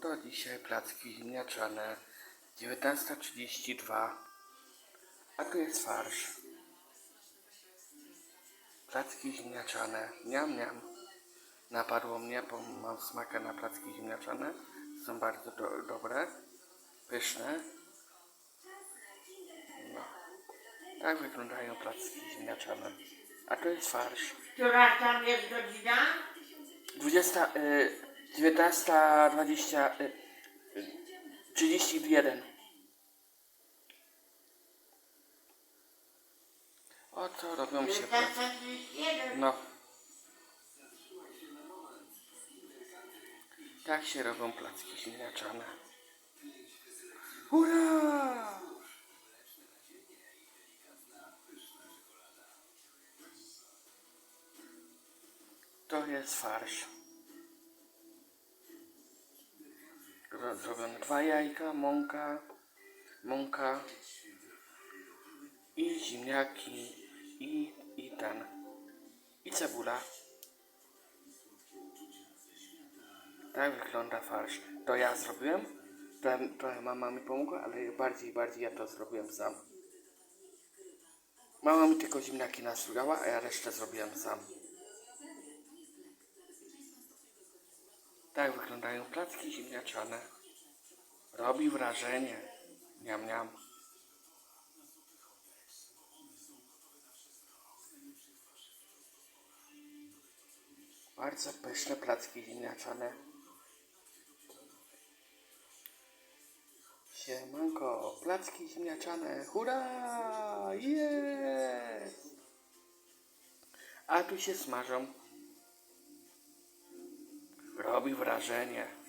Oto dzisiaj placki ziemniaczane 19.32 A tu jest farsz. Placki ziemniaczane Miam, miam. Napadło mnie, bo mam smakę na placki ziemniaczane Są bardzo do, dobre. Pyszne. No. Tak wyglądają placki ziemniaczane A to jest farsz. Która tam jest godzina? 20, y, 19, 20, y, y, 31. O co robią się placki? 1931. No. Tak się robią placki ziemniaczane. Hurra! To jest farsz. Zrobione dwa jajka, mąka, mąka i ziemniaki i, i ten i cebula. Tak wygląda farsz. To ja zrobiłem. Trochę, trochę mama mi pomogła, ale bardziej, bardziej ja to zrobiłem sam. Mama mi tylko ziemniaki nasugała, a ja resztę zrobiłem sam. Tak wyglądają placki ziemniaczane. Robi wrażenie. Niam, niam. Bardzo pyszne placki ziemniaczane. Siemanko, placki ziemniaczane. Hurra! Jest! A tu się smażą. Robi wrażenie.